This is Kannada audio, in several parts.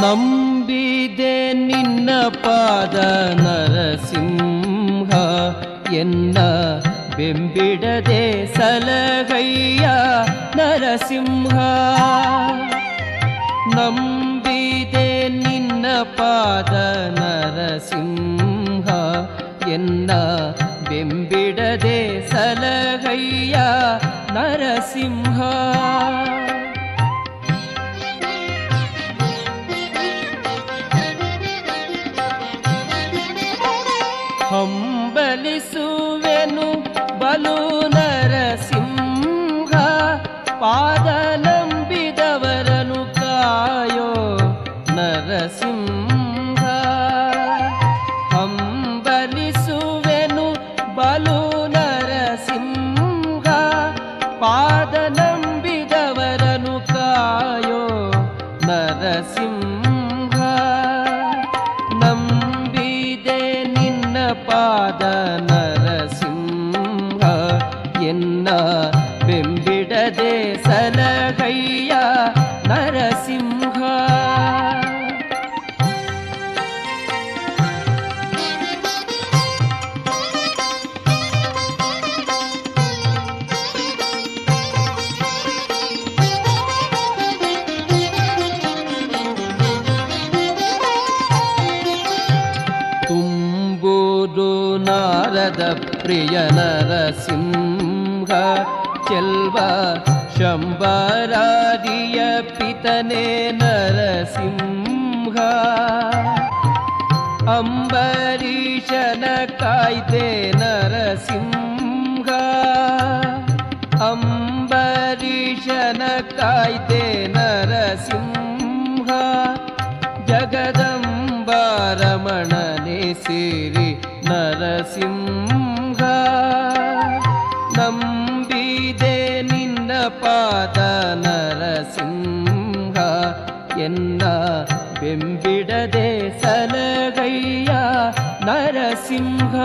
ನಂಬಿದೆ ನಿನ್ನ ಪಾದ ನರಸಿಂಹ, ಎನ್ನ ಬೆಂಬಿಡದೆ ಸಲಗಯ್ಯ ನರಸಿಂಹ. ನಂಬಿದೆ ನಿನ್ನ ಪಾದ ನರಸಿಂಹ, ಎನ್ನ ಬೆಂಬಿಡದೆ ಸಲಗಯ್ಯ ನರಸಿಂಹ. ಪಾದ ನಂಬಿದವರನು ಕಾಯೋ ನರಸಿಂಹ ಹಂಬಲಿಸುವೆನು ಬಲು ನರಸಿಂಹ ಪಾದ ನಂಬಿದವರನು ಕಾಯೋ ನರಸಿಂಹ ನಂಬಿದೆ ನಿನ್ನ ಪಾದ ನರಸಿಂಹ ಎನ್ನ ನಾರದ ಪ್ರಿಯ ನರಸಿಂಹ ಚೆಲ್ವ ಶಂಬರಾದಿಯ ಪಿತನೆ ನರಸಿಂಹ ಅಂಬರೀಷನ ಕಾಯ್ದೆ ನರಸಿಂಹ ಅಂಬರೀಷನ ಕಾಯ್ದೆ ನರಸಿಂಹ ಜಗದಂಬಾರಮಣನೆ ಸೇರಿ ನರಸಿಂಹ ನಂಬಿದೆ ನಿನ್ನ ಪಾದ ನರಸಿಂಹ ಎನ್ನ ಬೆಂಬಿಡದೆ ಸಲಗಯ್ಯ ನರಸಿಂಹ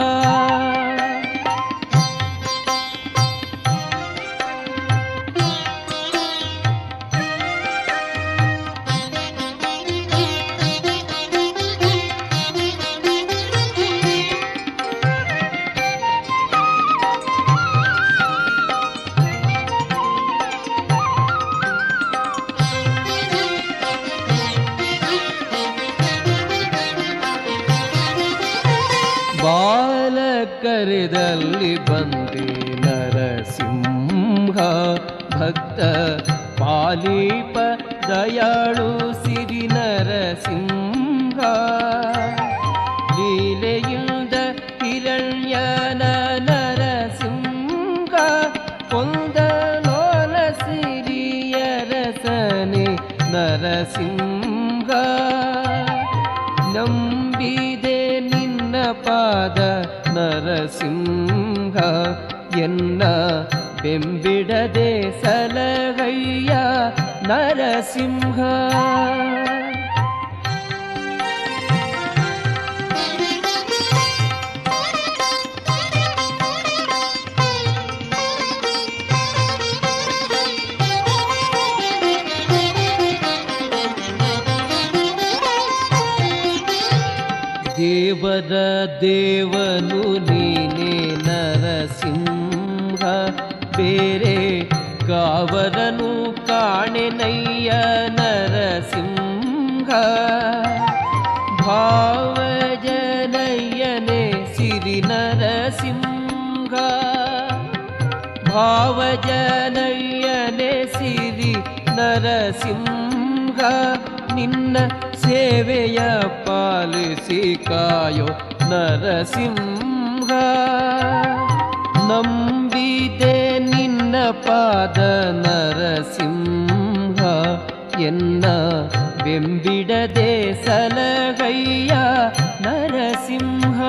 ಬಾಲಕರಿದಲ್ಲಿ ಬಂದೆ ನರಸಿಂಹ ಭಕ್ತ ಪಾಲೀಪ ದಯಾಳು ಸಿರಿ ನರಸಿಂಹ. ಲೀಲೆಯಿಂದ ಹಿರಣ್ಯನ ನರಸಿಂಹ, ಕೊಂದ ಲೋಲ ಸಿರಿಯ ರಸನೆ ನರಸಿಂಹ. ನಂಬಿದೆ ನಿನ್ನ ಪಾದ நரசிங்க என்ன பெம்பிடதே சலகையா நரசிம்ஹா. ದೇವರ ದೇವನು ನೀನೇ ನರಸಿಂಹ ಬೇರೆ ಕಾವರನು ಕಾಣೆನಯ್ಯ ನರಸಿಂಹ ಭಾವಜನಯ್ಯನೆ ಸಿರಿ ನರಸಿಂಹ ಭಾವಜನಯ್ಯನೆ ಸಿರಿ ನರಸಿಂಹ ನಿನ್ನ ಸೇವೆಯ ಪಾಲಿಸಿ ಕಾಯೋ ನರಸಿಂಹ. ನಂಬಿದೆ ನಿನ್ನ ಪಾದ ನರಸಿಂಹ. ಎನ್ನ ಬೆಂಬಿಡದೆ ಸಲಗಯ್ಯ ನರಸಿಂಹ.